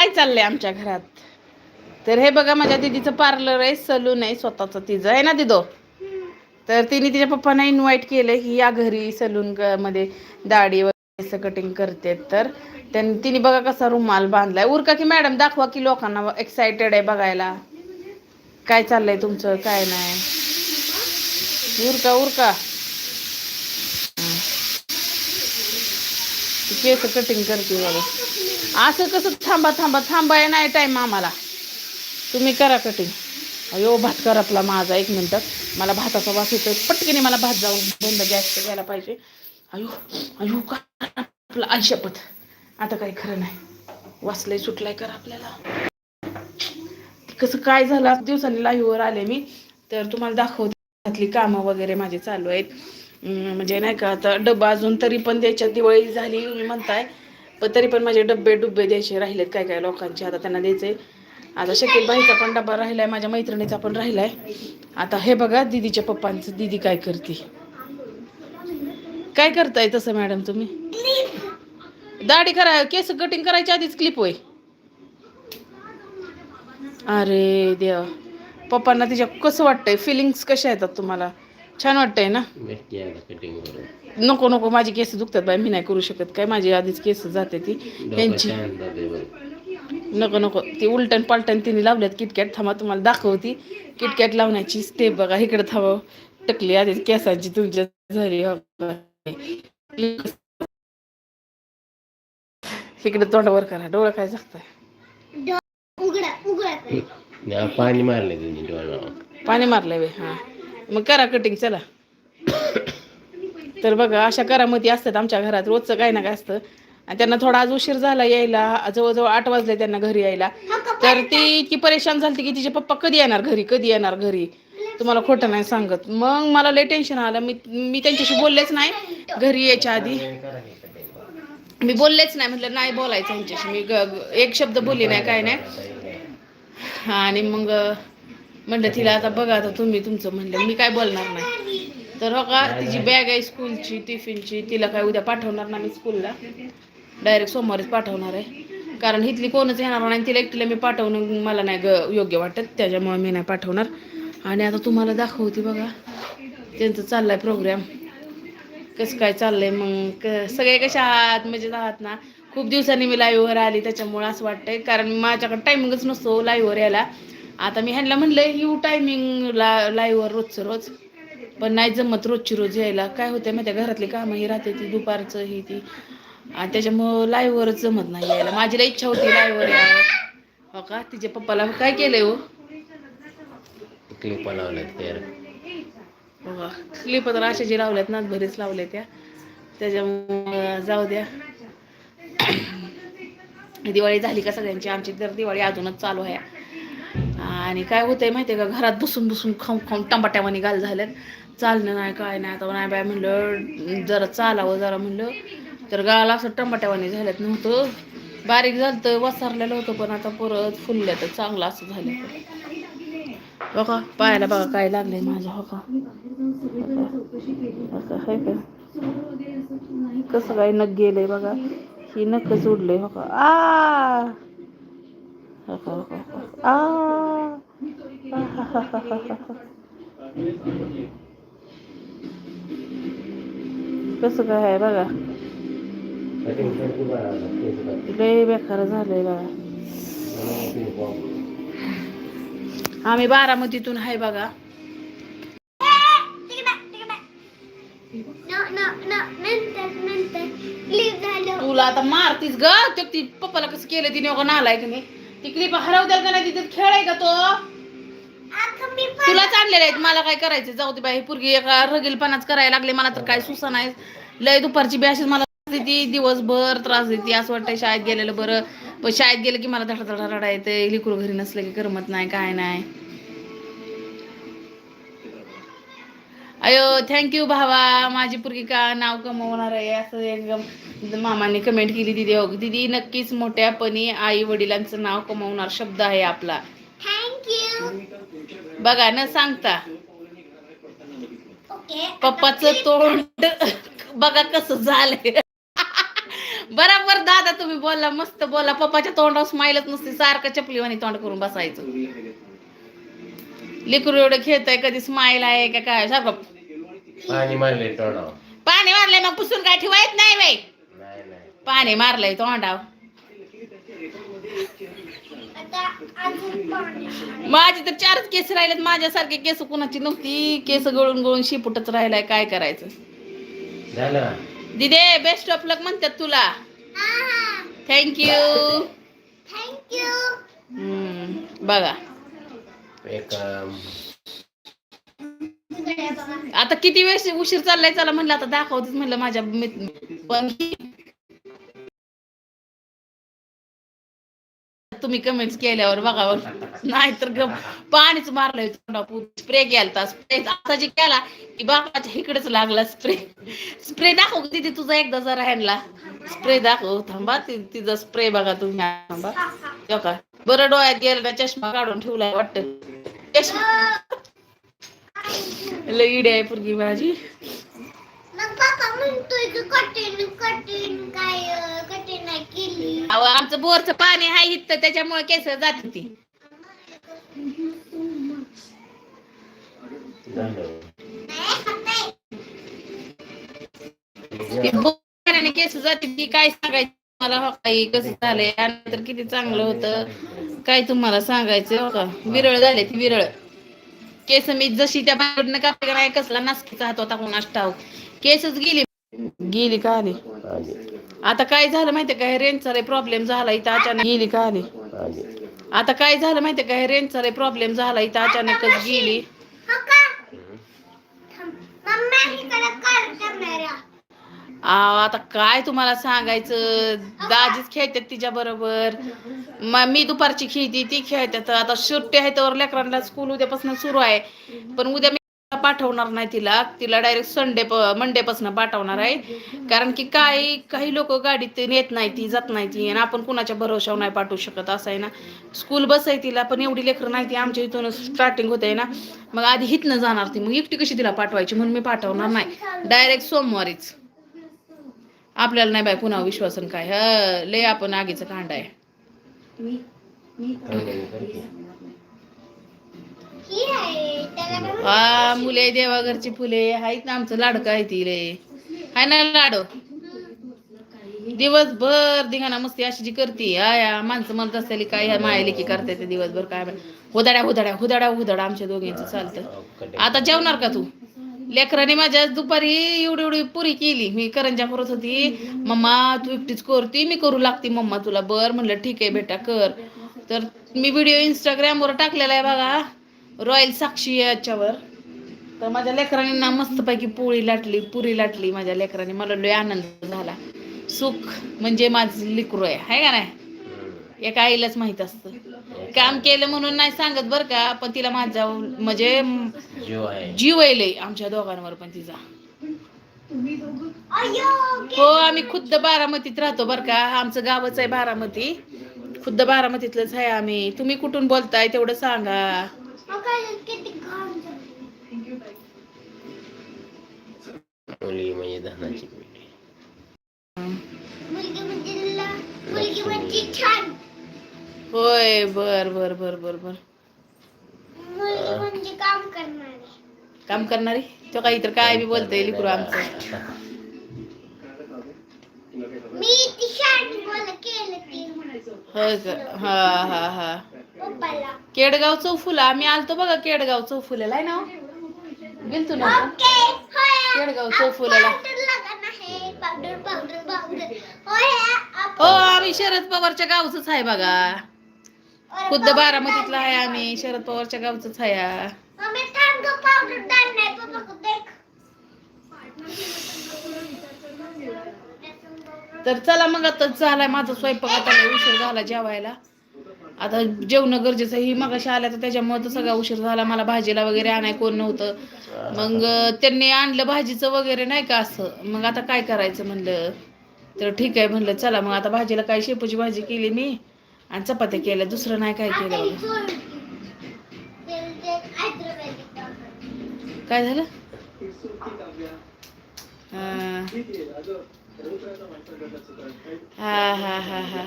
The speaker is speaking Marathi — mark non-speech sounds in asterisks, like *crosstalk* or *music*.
काय चाललंय आमच्या घरात? तर हे बघा माझ्या दिदीचं पार्लर आहे सलून आहे स्वतःचं तिचं. आहे ना दिदो? तर तिने तिच्या पप्पांना इन्व्हाइट केलं की या घरी सलून मध्ये दाढी वगैरे कटिंग करते. तर त्यांनी तिने बघा कसा रुमाल बांधलाय. उरका की मॅडम दाखवा की लोकांना एक्साइटेड आहे बघायला. काय चाललंय तुमचं? काय नाही? उरका उरका. केस कटिंग करते बघा. असं कसं थांबा थांबा थांबाय नाही टाईम आम्हाला. तुम्ही करा कटिंग अयो भात करपला माझा एक मिनटं मला भाताचा वास येतोय. पटकीने मला भात जाऊन बंद गॅस घ्यायला पाहिजे. अयो अयो आपला आपलं आता काही खरं नाही. वाचलंय सुटलाय कर आपल्याला. कसं काय झालं? दिवसांनी लाईव्हवर आले मी. तर तुम्हाला दाखवते. घरातली कामं वगैरे माझे चालू आहेत. म्हणजे नाही का आता डबा अजून तरी पण त्याच्यात दिवाळी झाली तुम्ही म्हणताय. पण तरी पण माझे डब्बे डुब्बे द्यायचे राहिलेत काय काय लोकांचे. आता त्यांना द्यायचे आता शकील बाईचा पण डबा राहिलाय माझ्या मैत्रिणीचा पण राहिलाय. आता हे बघा दिदीच्या पप्पांचं दिदी काय करते. काय करताय तसं मॅडम तुम्ही? दाढी करा केस कटिंग करायच्या आधीच क्लिप होय. अरे देवा. पप्पांना तिच्या कसं वाटतंय? फिलिंग्स कशा येतात तुम्हाला? छान वाटतंय ना? नको नको माझी केस दुखतात बाई मी नाही करू शकत. काय माझी आधीच केस जाते ती? यांची. डोकं शांत जाते बरं. नको नको. ती उलटण पालटण तिने लावल्यात किटकॅट थांबा तुम्हाला दाखवती. किटकॅट लावण्याची स्टेप बघा इकडे थांबा. टकली आधी केसांची तुमच्या झाली. इकडे तोंडावर करा डोळं काय झाकताय? *laughs* पाणी मारले तुम्ही डोळ्यावर. पाणी मारलंय वे हां. मग करा कटिंग चला. तर बघा अशा करामती असतात आमच्या घरात. रोजचं काय ना काय असतं. आणि त्यांना थोडा आज उशीर झाला यायला. जवळजवळ आठ वाजले त्यांना घरी यायला. तर ती इतकी परेशान झाली की तिचे पप्पा कधी येणार घरी? कधी येणार घरी? तुम्हाला खोटं नाही सांगत. मग मला लय टेन्शन आलं. मी मी त्यांच्याशी बोललेच नाही. घरी यायच्या आधी. मी बोललेच नाही. म्हटलं नाही बोलायचं यांच्याशी. मी ग- एक शब्द बोलली नाही काय नाही. आणि मग म्हणलं तिला आता बघा आता तुम्ही तुमचं म्हणलं मी काय बोलणार नाही. तर हो का तिची बॅग आहे स्कूलची टिफिनची तिला काय उद्या पाठवणार ना मी स्कूलला डायरेक्ट सोमवारीच पाठवणार आहे. कारण इथली कोणच येणार नाही तिला एकटीला मी पाठवणं मला नाही ग योग्य वाटत त्याच्यामुळे मी नाही पाठवणार. आणि आता तुम्हाला दाखवते बघा त्यांचं चाललाय प्रोग्राम कसं काय चाललंय मग क सगळे कशा आहात? मजेत आहात ना? खूप दिवसांनी मी लाईव्हवर आली त्याच्यामुळे असं वाटतंय. कारण माझ्याकडे टायमिंगच नसतो लाईव्हवर यायला. आता मी ह्यांना म्हणलं येऊ टायमिंग ला लाईव्हवर रोजचं रोज. पण नाही जमत रोजची रोज यायला. काय होतं माहिती घरातली कामं ही राहते ती दुपारचं ही ती. आणि त्याच्यामुळं लाईव्हवरच जमत नाही यायला. माझी लई इच्छा होती लाईव्हवर यावं. हो का? तिच्या पप्पाला काय केलंय हो? क्लिपा लावल्यात बघा क्लिप तर अशा जे लावल्यात ना बरेच लावल्या त्या. त्याच्यामुळं जाऊ द्या. *coughs* दिवाळी झाली का सगळ्यांची? आमची तर दिवाळी अजूनच चालू आहे. आणि काय होतंय माहिती आहे का? घरात बसून बसून खाऊन खाऊन टमाट्यावानी गाल झाल्यात. चालणं नाही काय नाही. आता नाही बाय म्हणलं जरा चालावं जरा म्हणलं. तर गाला असं टमाट्यावानी झाल्यात नव्हतं. बारीक झालं तर वसारलेलं होतं पण आता परत फुलल्या तर चांगलं असं झालं बघा पायाला बघा काय लागलंय माझ्या हो का आहे का? कसं काय नग गेलंय बघा. ही नख जोडलंय हो का आ! हो का, हो का. आ! कसं काय आहे बघा. लय बेकार झालंय बघा. आम्ही बारामतीतून आहे बघा. तुला आता मारतीस ग. ते ती पप्पाला कसं केलं तिने नालाय तुम्ही ती क्लिप हरव का नाही तिथे खेळ आहे का तो? तुलाच आणलेले आहेत मला काय करायचं? जाऊ दे बाई पुरगी एका रगीलपणाच करायला लागले मला तर काय सुसा नाही लय दुपारची बी अशीच मला दिवसभर त्रास देते असं वाटतं शाळेत गेलेलं बरं. पण शाळेत गेलं की मला धडा धडा रडा येते लिकरू घरी नसलं की करमत नाही काय नाही. अयो थँक्यू भावा माझी पुरगी का नाव कमवणार आहे असं एकदम मामाने कमेंट केली दिदी हो दिदी नक्कीच मोठ्यापणी आई वडिलांचं नाव कमवणार शब्द आहे आपला. बघा न सांगता. पप्पाचं तोंड बघा कसं झालंय. बराबर दादा तुम्ही बोलला मस्त बोलला पप्पाच्या तोंडावर स्माईलच नसते सारखं चपलीवाणी तोंड करून बसायचं. लेकरू एवढं खेळतंय कधी स्माईल आहे का काय? सारखं पाणी मारले तोंडावर. पाणी मारलंय मग पुसून काय ठेवायच नाही बाई. नाही नाही. पाणी मारलंय तोंडाव माझी तर चारच केस राहिलेत. माझ्यासारखे केस कुणाची नव्हती. केस गळून गळून शिपुटच राहिलाय. काय करायचं? झालं? दिदे बेस्ट ऑफ लक म्हणतात तुला. थँक्यू बघा. एक अं, आता किती वेळ उशीर चाललाय? चला म्हणलं आता दाखवतेच म्हणलं माझ्या मित- पण तुम्ही कमेंट्स केल्यावर बघावर नाहीतर ग पाणीच मारलंय स्प्रे केलता स्प्रे आता जे केला की बाबाच्या इकडेच लागला स्प्रे स्प्रे दाखव तिथे तुझा एकदा जरा हॅन्डला स्प्रे दाखव. थांबा तिचा स्प्रे बघा तुम्ही. थांबा. का? बरं डोळ्यात गेला ना चष्मा काढून ठेवलाय वाटत. चष्मा. लईडी आहे पुरगी माझी. अहो आमचं बोरचं पाणी आहे इथं त्याच्यामुळे केस जात ती केस जाते ती काय सांगायचं मला हो काही कसं झालंय? आणि तर किती चांगलं होतं. काय तुम्हाला सांगायचं? हो का? विरळ झाले ती विरळ. केस मी जशी त्या बाहेरनं कापली का नाही कसला नासकीचा हात होता कोण ठाऊक. केसच गेली. गेली का आली? आता काय झालं माहितीये का? रेंजचा लय प्रॉब्लेम झाला इथं अचानक. गेली का आली? आता काय झालं माहितीये का? रेंजचा लय प्रॉब्लेम झाला इथं अचानकच गेली. आता काय तुम्हाला सांगायचं? दाजीच खेळतात तिच्या बरोबर. मी दुपारची खेळती ती खेळतात. आता सुट्टी आहे तर लेकरांना स्कूल उद्यापासून सुरू आहे. पण उद्या मी पाठवणार नाही तिला. तिला डायरेक्ट संडे मंडे पासून पाठवणार आहे. कारण की काही काही लोक गाडीत येत नाही ती जात नाही ती. आणि आपण कुणाच्या भरोशावर नाही पाठवू शकत असं आहे ना. स्कूल बस आहे तिला पण एवढी लेकरं नाही ती. आमच्या इथून स्टार्टिंग होते ना. मग आधी हितनं जाणार ती. मग एकटी कशी तिला पाठवायची? म्हणून मी पाठवणार नाही. डायरेक्ट सोमवारीच. आपल्याला नाही बाय कुणा विश्वासन काय. ह लय आपण आगीचं कांड आहे. हा मुले देवाघरची फुले. आहेत ना आमचं लाडकं आहे ती रे हाय ना लाडो. दिवसभर दिघाना मस्ती अशी जी करते. या माणसं म्हणत असलेली काय ह्या मायली की करते ते दिवसभर काय हुदाड्या हुदाड्या हुदाड्या हुदाड्या आमच्या दोघींचं चालतं. आता जेवणार का तू? लेकराने माझ्या दुपारी एवढी एवढी पुरी केली. मी करंजा करत होती. मम्मा तू एकटीच करती मी करू लागते. मम्मा तुला बर म्हणलं ठीक आहे बेटा कर. तर मी व्हिडिओ इंस्टाग्रामवर टाकलेला आहे बघा. रॉयल साक्षी याच्यावर. तर माझ्या लेकरांनी ना मस्तपैकी पोळी लाटली पुरी लाटली माझ्या लेकरांनी. मला लय आनंद झाला. सुख म्हणजे माझं लेकरू आहे. हाय का नाही? एका आईलाच माहीत असतं. काम केलं म्हणून नाही सांगत बरं का पण तिला माझा म्हणजे जीव लय आमच्या दोघांवर पण तिचा. हो आम्ही खुद्द बारामतीत राहतो बरं का. आमचं गावच आहे बारामती. खुद्द बारामतीतलंच आहे आम्ही. तुम्ही कुठून बोलताय तेवढं सांगा. मुली म्हणजे धनाची पिढी होय बर बर बर बर बर। काम करणारी? तो काही तर काय बी बोलतोय लिकरू आमचं मी ती शाळेत मला केलं ती होय का? हा हा हा. पप्पाला केडगाव चौफुला आम्ही आलतो बघा केडगाव चौफुल्याला आहे ना हो? गेलतो ना केडगाव चौफुल्याला हो आम्ही शरद पवारच्या गावच आहे बघा. खुद्द बारामतीतला आहे आम्ही शरद पवारच्या गावच आहे. तर चला मग आता झालाय माझा स्वयंपाक आता उशीर झाला जेवायला. आता जेवण गरजेचं आहे. ही मगाशी आल्या तर त्याच्यामुळे तर सगळा उशीर झाला. मला भाजीला वगैरे आणाय कोण नव्हतं. मग त्यांनी आणलं भाजीचं वगैरे नाही का असं. मग आता काय करायचं म्हणलं? तर ठीक आहे म्हणलं चला मग आता भाजीला काय शेपूची भाजी केली मी आणि चपात्या केल्या. दुसरं नाही काय केलं काय झालं? हा. हा हा हा हा.